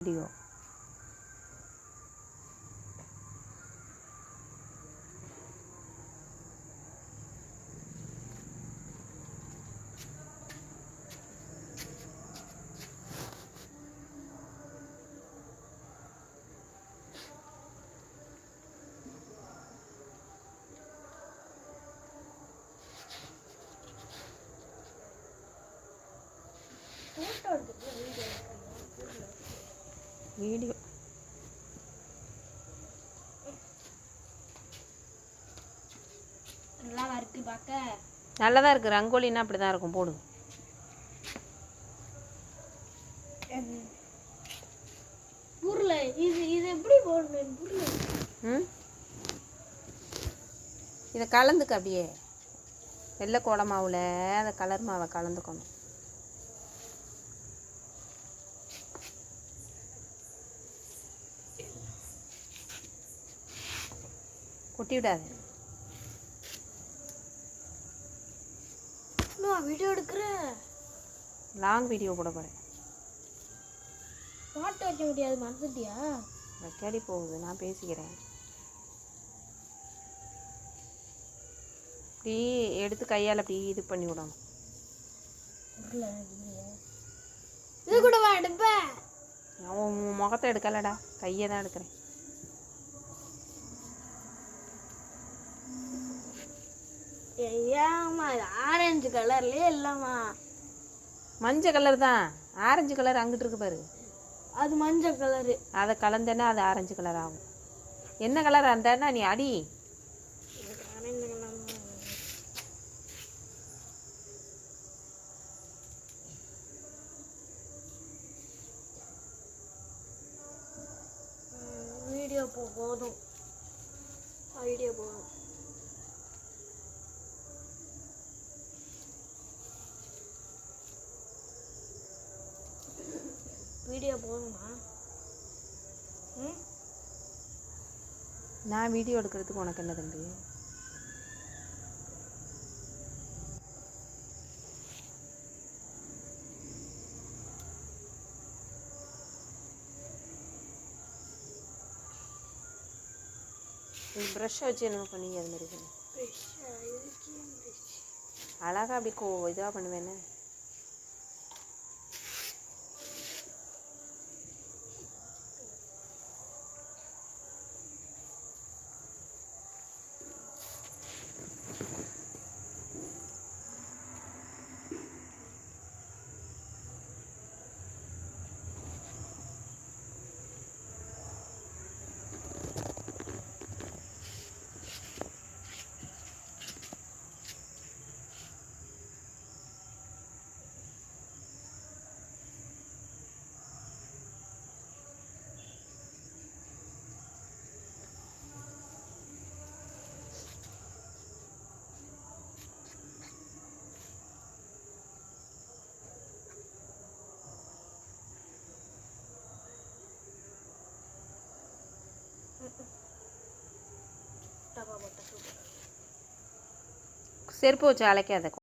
Video photo எடுத்துட்டு video video. நல்லா இருக்கு பார்க்க நல்லதாக இருக்குது ரங்கோலின்னா அப்படி தான் இருக்கும். போடு. புரியல இது இது எப்படி போடணும்? புரியல ம்? இதை கலந்துக்க அப்படியே. வெள்ளை கோடை மாவில் அந்த கலர் மாவை கலந்துக்கணும். கொட்டி விடாது நான் வீடியோ எடுக்கிறேன் லாங் வீடியோ போட போகிறேன் பாட்டு வைக்க முடியாது மறந்துட்டியா? வைக்காடி போகுது நான் பேசிக்கிறேன். இப்படி எடுத்து கையால் அப்படி இது பண்ணி விடணும். இது கூட வா எடுப்பேன் உன் முகத்தை எடுக்கலடா கையை தான் எடுக்கிறேன். ஏம்மா இது ஆரஞ்சு கலர்லயே இல்லம்மா. மஞ்சள் கலர் தான். ஆரஞ்சு கலர் அங்கிட்டு இருக்கு பாரு. அது மஞ்சள் கலரு அதை கலந்தேன்னா அது ஆரஞ்சு கலர் ஆகும். என்ன கலர் இருந்தான்னா நீ அடி. வீடியோ போ போதும். வீடியோ போதும் வீடியோ போதுமா ம்? நான் வீடியோ எடுக்கிறதுக்கு உனக்கு என்ன தம்பி? நீ ப்ரஷ்ஷை வச்சு என்ன பண்ணி அது மாதிரி அழகாக அப்படி கோ இதாக பண்ணுவேன்னு. సరిపోవచ్చు అలాగే అదకు